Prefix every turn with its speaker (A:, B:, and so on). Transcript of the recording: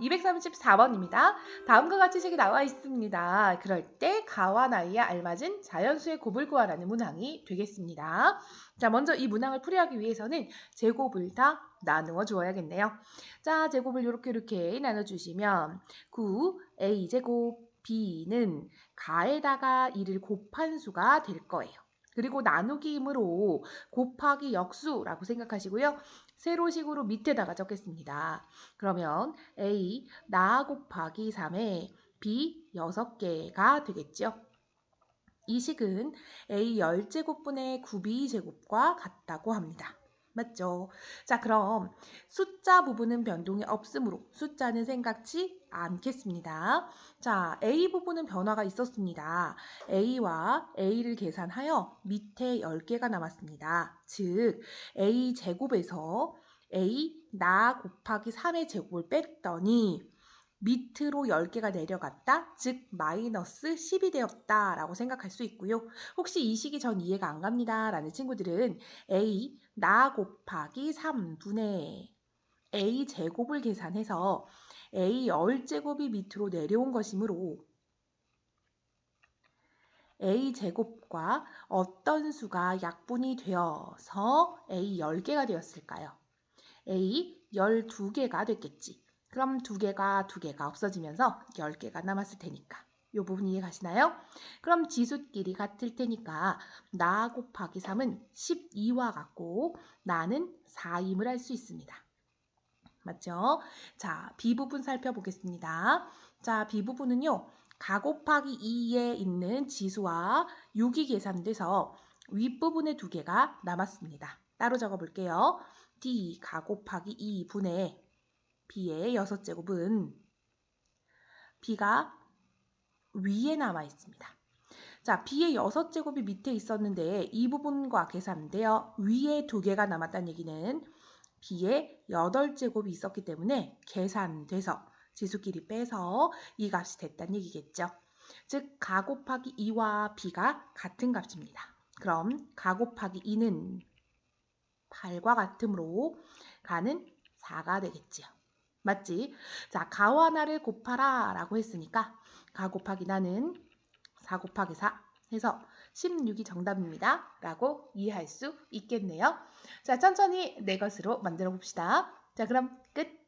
A: 234번입니다. 다음과 같이 책이 나와 있습니다. 그럴 때 가와 나이에 알맞은 자연수의 곱을 구하라는 문항이 되겠습니다. 자, 먼저 이 문항을 풀이하기 위해서는 제곱을 다 나누어 주어야겠네요. 자, 제곱을 이렇게 이렇게 나눠주시면 9 a 제곱 b는 가에다가 2를 곱한 수가 될 거예요. 그리고 나누기이므로 곱하기 역수라고 생각하시고요. 세로식으로 밑에다가 적겠습니다. 그러면 A 나 곱하기 3에 B 6개가 되겠죠. 이 식은 A 10제곱분의 9B 제곱과 같다고 합니다. 맞죠? 자, 그럼 숫자 부분은 변동이 없으므로 숫자는 생각지 않겠습니다. 자, A 부분은 변화가 있었습니다. A와 A를 계산하여 밑에 10개가 남았습니다. 즉, A 제곱에서 A 나 곱하기 3의 제곱을 뺐더니 밑으로 10개가 내려갔다. 즉 마이너스 10이 되었다 라고 생각할 수 있고요. 혹시 이 식이 전 이해가 안 갑니다 라는 친구들은 A 나 곱하기 3분의 A 제곱을 계산해서 A 열 제곱이 밑으로 내려온 것이므로 A 제곱과 어떤 수가 약분이 되어서 A 10개가 되었을까요? A 12개가 됐겠지. 그럼 2개가 2개가 없어지면서 10개가 남았을 테니까. 이 부분 이해 가시나요? 그럼 지수끼리 같을 테니까 나 곱하기 3은 12와 같고 나는 4임을 할 수 있습니다. 맞죠? 자, B 부분 살펴보겠습니다. 자, B 부분은요. 가 곱하기 2에 있는 지수와 6이 계산돼서 윗부분에 두 개가 남았습니다. 따로 적어 볼게요. D 가 곱하기 2분의 B의 6제곱은 B가 위에 남아 있습니다. 자, B의 6제곱이 밑에 있었는데 이 부분과 계산되어 위에 두 개가 남았다는 얘기는 B의 8제곱이 있었기 때문에 계산돼서 지수끼리 빼서 이 값이 됐다는 얘기겠죠. 즉, 가 곱하기 2와 B가 같은 값입니다. 그럼 가 곱하기 2는 8과 같으므로 가는 4가 되겠지요. 맞지? 자, 가와 나를 곱하라 라고 했으니까 가 곱하기 나는 4 곱하기 4 해서 16이 정답입니다. 라고 이해할 수 있겠네요. 자, 천천히 내 것으로 만들어 봅시다. 자, 그럼 끝!